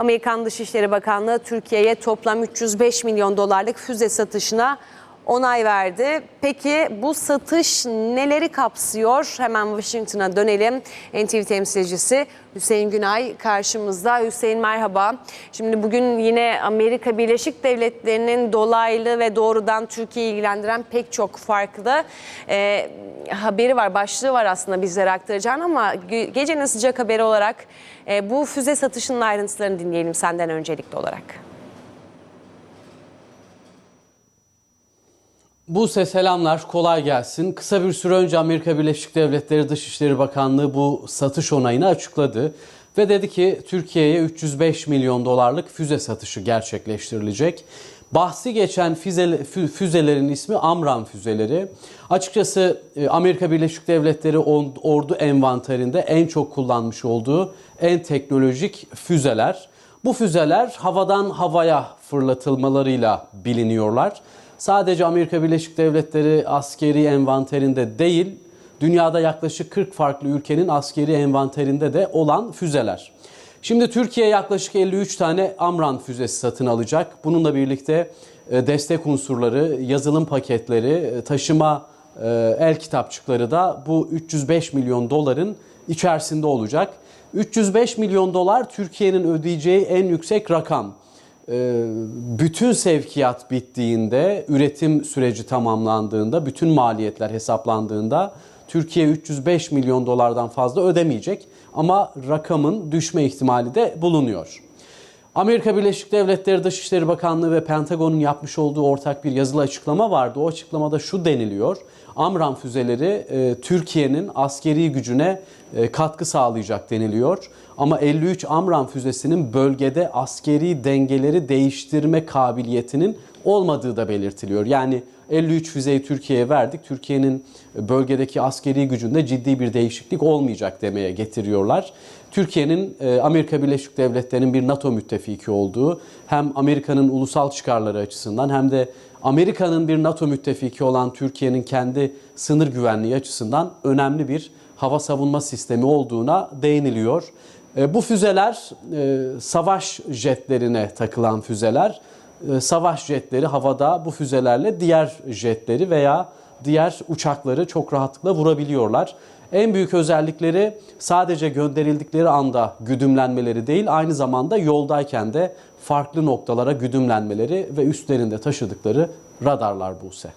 Amerikan Dışişleri Bakanlığı Türkiye'ye toplam 305 milyon dolarlık füze satışına onay verdi. Peki bu satış neleri kapsıyor? Hemen Washington'a dönelim. NTV temsilcisi Hüseyin Günay karşımızda. Hüseyin merhaba. Şimdi bugün yine Amerika Birleşik Devletleri'nin dolaylı ve doğrudan Türkiye'yi ilgilendiren pek çok farklı e, haberi var, başlığı var aslında bizlere aktaracağın ama ge- gecenin sıcak haberi olarak e, bu füze satışının ayrıntılarını dinleyelim senden öncelikli olarak. Buse selamlar, kolay gelsin. Kısa bir süre önce Amerika Birleşik Devletleri Dışişleri Bakanlığı bu satış onayını açıkladı. Ve dedi ki Türkiye'ye 305 milyon dolarlık füze satışı gerçekleştirilecek. Bahsi geçen füze, fü- füzelerin ismi Amram füzeleri. Açıkçası e, Amerika Birleşik Devletleri ordu envanterinde en çok kullanmış olduğu en teknolojik füzeler. Bu füzeler havadan havaya fırlatılmalarıyla biliniyorlar sadece Amerika Birleşik Devletleri askeri envanterinde değil, dünyada yaklaşık 40 farklı ülkenin askeri envanterinde de olan füzeler. Şimdi Türkiye yaklaşık 53 tane Amran füzesi satın alacak. Bununla birlikte e, destek unsurları, yazılım paketleri, e, taşıma e, el kitapçıkları da bu 305 milyon doların içerisinde olacak. 305 milyon dolar Türkiye'nin ödeyeceği en yüksek rakam. Ee, bütün sevkiyat bittiğinde, üretim süreci tamamlandığında, bütün maliyetler hesaplandığında Türkiye 305 milyon dolardan fazla ödemeyecek ama rakamın düşme ihtimali de bulunuyor. Amerika Birleşik Devletleri Dışişleri Bakanlığı ve Pentagon'un yapmış olduğu ortak bir yazılı açıklama vardı. O açıklamada şu deniliyor. Amram füzeleri e, Türkiye'nin askeri gücüne e, katkı sağlayacak deniliyor. Ama 53 Amram füzesinin bölgede askeri dengeleri değiştirme kabiliyetinin olmadığı da belirtiliyor. Yani 53 füzeyi Türkiye'ye verdik. Türkiye'nin bölgedeki askeri gücünde ciddi bir değişiklik olmayacak demeye getiriyorlar. Türkiye'nin e, Amerika Birleşik Devletleri'nin bir NATO müttefiki olduğu hem Amerika'nın ulusal çıkarları açısından hem de Amerika'nın bir NATO müttefiki olan Türkiye'nin kendi sınır güvenliği açısından önemli bir hava savunma sistemi olduğuna değiniliyor. E, Bu füzeler e, savaş jetlerine takılan füzeler. E, Savaş jetleri havada bu füzelerle diğer jetleri veya diğer uçakları çok rahatlıkla vurabiliyorlar. En büyük özellikleri sadece gönderildikleri anda güdümlenmeleri değil, aynı zamanda yoldayken de farklı noktalara güdümlenmeleri ve üstlerinde taşıdıkları radarlar Buse.